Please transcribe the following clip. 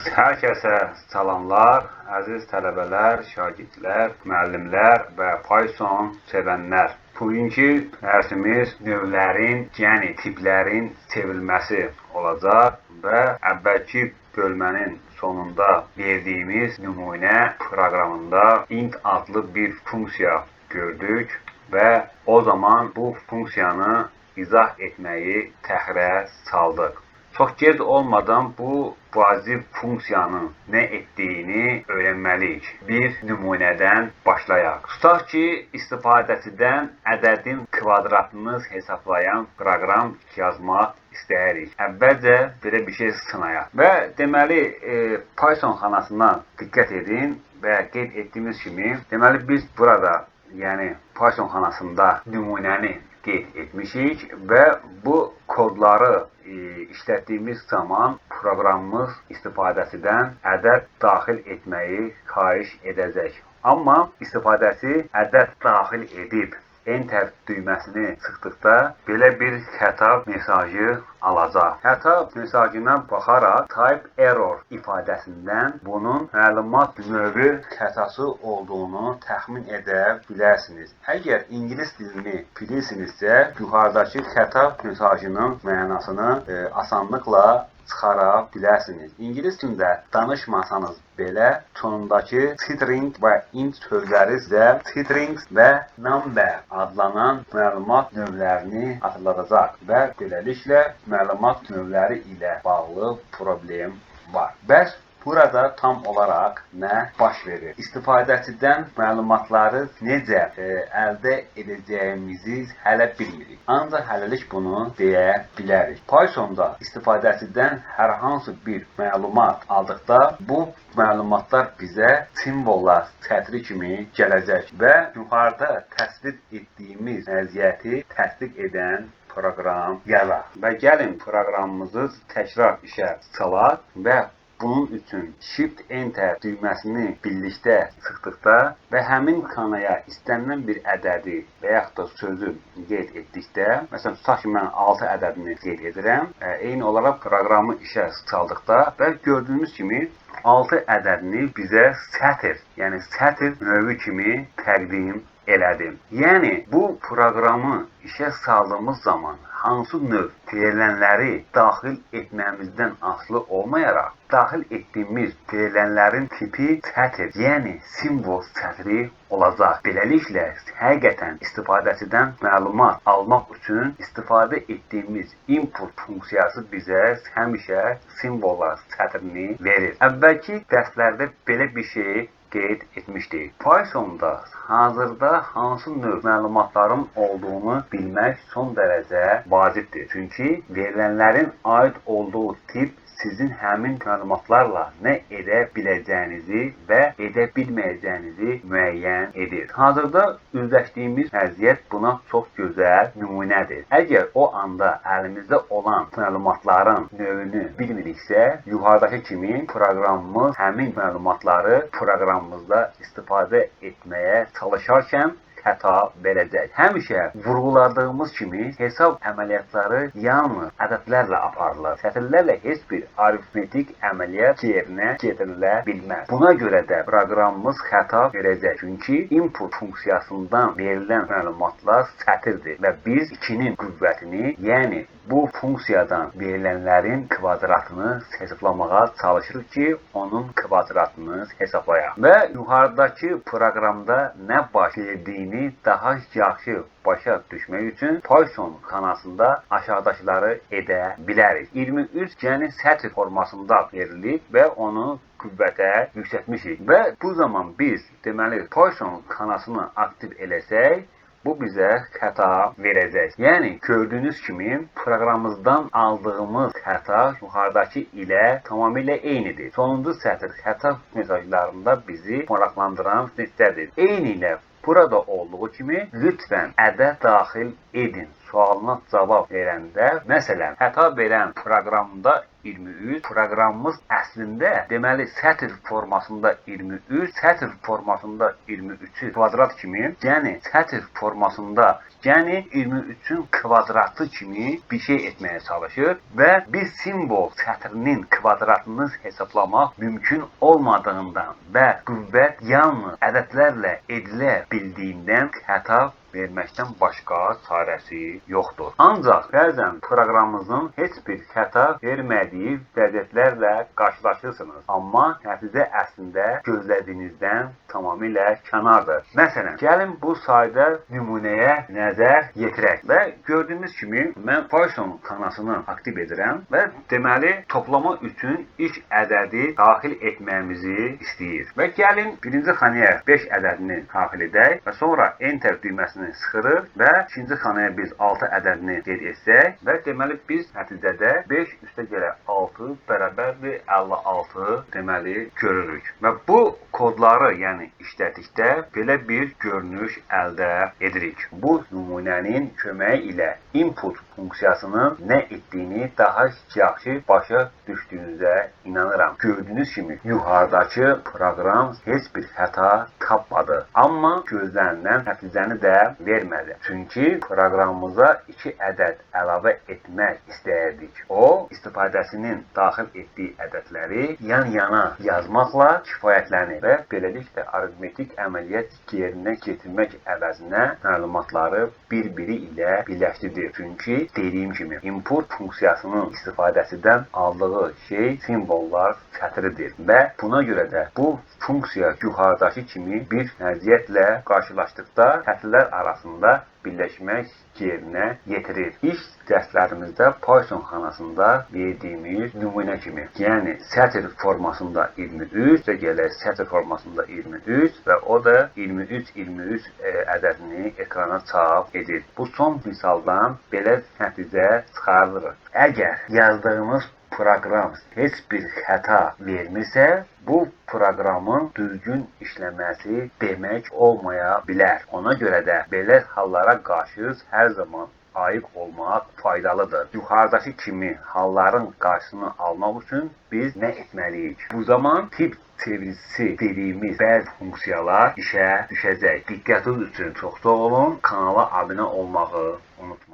Hər kəsə salamlar, əziz tələbələr, şagirdlər, müəllimlər və Python sevənlər. Bugünkü dərsimiz növlərin, yəni tiplərin sevilməsi olacaq və əvvəlki bölmənin sonunda verdiyimiz nümunə proqramında int adlı bir funksiya gördük və o zaman bu funksiyanı izah etməyi təxirə saldıq. Çox gec olmadan bu vacib funksiyanın nə etdiyini öyrənməliyik. Bir nümunədən başlayaq. Tutaq ki, istifadəçidən ədədin kvadratını hesaplayan proqram yazmaq istəyirik. Əvvəlcə belə bir şey sınayaq. Və deməli, e, Python xanasına diqqət edin və qeyd etdiyimiz kimi, deməli biz burada, yəni Python xanasında nümunəni qeyd etmişik və bu kodları e, işlətdiyimiz zaman proqramımız istifadəçidən ədəd daxil etməyi xahiş edəcək. Amma istifadəçi ədəd daxil edib Enter düyməsini sıxdıqda belə bir xəta mesajı alacaq. Xəta mesajına baxaraq type error ifadəsindən bunun məlumat növü xətası olduğunu təxmin edə bilərsiniz. Əgər ingilis dilini bilirsinizsə, yuxarıdakı xəta mesajının mənasını e, asanlıqla çıxara bilərsiniz. İngilis dilində danışmasanız belə sonundakı string və int sözləri sizə strings və number adlanan məlumat növlərini hatırladacaq və beləliklə məlumat növləri ilə bağlı problem var. Bəs Burada tam olaraq nə baş verir? İstifadəçidən məlumatları necə e, əldə edəcəyimizi hələ bilmirik. Ancaq hələlik bunu deyə bilərik. Python-da istifadəçidən hər hansı bir məlumat aldıqda bu məlumatlar bizə simvollar sətri kimi gələcək və yuxarıda təsvir etdiyimiz vəziyyəti təsdiq edən proqram yazaq. Və gəlin proqramımızı təkrar işə salaq və Bunun üçün Shift Enter düyməsini birlikdə sıxdıqda və həmin xanaya istənilən bir ədədi və yaxud da sözü qeyd etdikdə, məsələn, tutaq ki, mən 6 ədədini qeyd edirəm, e, eyni olaraq proqramı işə saldıqda və gördüyünüz kimi 6 ədədini bizə sətr, yəni sətr növü kimi təqdim elədim. Yəni bu proqramı işə saldığımız zaman hansı növ verilənləri daxil etməyimizdən asılı olmayaraq, daxil etdiyimiz verilənlərin tipi sətr, yəni simvol sətri olacaq. Beləliklə, həqiqətən istifadəçidən məlumat almaq üçün istifadə etdiyimiz input funksiyası bizə həmişə simvollar sətrini verir. Əvvəlki dərslərdə belə bir şey qeyd etmişdik. Python-da hazırda hansı növ məlumatların olduğunu bilmək son dərəcə vacibdir. Çünki verilənlərin aid olduğu tip sizin həmin məlumatlarla nə edə biləcəyinizi və edə bilməyəcəyinizi müəyyən edir. Hazırda üzləşdiyimiz vəziyyət buna çox gözəl nümunədir. Əgər o anda əlimizdə olan məlumatların növünü bilmiriksə, yuxarıdakı kimi proqramımız həmin məlumatları proqramımızda istifadə etməyə çalışarkən xəta verəcək. Həmişə vurğuladığımız kimi hesab əməliyyatları yalnız ədədlərlə aparılır. Sətirlərlə heç bir arifmetik əməliyyat yerinə getirilə bilməz. Buna görə də proqramımız xəta verəcək. Çünki input funksiyasından verilən məlumatlar sətirdir və biz 2-nin qüvvətini, yəni bu funksiyadan verilənlərin kvadratını hesablamağa çalışırıq ki, onun kvadratını hesablayaq. Və yuxarıdakı proqramda nə baş verdiyini daha yaxşı başa düşmək üçün Python xanasında aşağıdakıları edə bilərik. 23 yəni sətr formasında verilib və onu qüvvətə yüksətmişik. Və bu zaman biz deməli Python xanasını aktiv eləsək, bu bizə xəta verəcək. Yəni gördüyünüz kimi proqramımızdan aldığımız xəta yuxarıdakı ilə tamamilə eynidir. Sonuncu sətr xəta mesajlarında bizi maraqlandıran nöqtədir. Eyni ilə Burada olduğu kimi lütfən ədəd daxil edin sualına cavab verəndə, məsələn, xəta verən proqramda 23 proqramımız əslində deməli sətr formasında 23, sətr formasında 23-ü kvadrat kimi, yəni sətr formasında, yəni 23-ün kvadratı kimi bir şey etməyə çalışır və biz simvol sətrinin kvadratını hesablamaq mümkün olmadığından və qüvvət yalnız ədədlərlə edilə bildiyindən xəta verməkdən başqa çarəsi yoxdur. Ancaq bəzən proqramımızın heç bir xəta vermədiyi vəziyyətlərlə qarşılaşırsınız, amma nəticə əslində gözlədiyinizdən tamamilə kənardır. Məsələn, gəlin bu sayda nümunəyə nəzər yetirək və gördüyünüz kimi mən Python xanasını aktiv edirəm və deməli toplama üçün ilk ədədi daxil etməyimizi istəyir. Və gəlin birinci xanaya 5 ədədini daxil edək və sonra enter düyməsini sıxırıq və ikinci xanaya biz 6 ədədini qeyd etsək və deməli biz nəticədə 5 üstə gələ 6 bərabərdir 56 deməli görürük. Və bu kodları, yəni money. İşlətdikdə belə bir görünüş əldə edirik. Bu nümunənin köməyi ilə input funksiyasının nə etdiyini daha yaxşı başa düşdüyünüzə inanıram. Gördüyünüz kimi yuxarıdakı proqram heç bir xəta tapmadı. Amma gözlənilən nəticəni də vermədi. Çünki proqramımıza 2 ədəd əlavə etmək istəyirdik. O, istifadəsinin daxil etdiyi ədədləri yan-yana yazmaqla kifayətlənir və beləliklə aritmetik əməliyyat yerinə yetirmək əvəzinə məlumatları bir-biri ilə birləşdirdi. Çünki dediyim kimi import funksiyasının istifadəsindən aldığı şey simvollar sətridir və buna görə də bu funksiya yuxarıdakı kimi bir vəziyyətlə qarşılaşdıqda sətrlər arasında birləşmək yerinə yetirir. İlk dərslərimizdə Python xanasında verdiyimiz nümunə kimi, yəni sətr formasında 23 və gələk sətr formasında 23 və o da 23-23 e, ədədini ekrana çap edir. Bu son misaldan belə nəticə çıxarılır. Əgər yazdığımız proqram heç bir xəta vermirsə, bu proqramın düzgün işləməsi demək olmaya bilər. Ona görə də belə hallara qarşı hər zaman ayıq olmaq faydalıdır. Yuxarıdakı kimi halların qarşısını almaq üçün biz nə etməliyik? Bu zaman tip çevirisi dediyimiz bəzi funksiyalar işə düşəcək. Diqqətiniz üçün çox sağ olun. Kanala abunə olmağı unutmayın.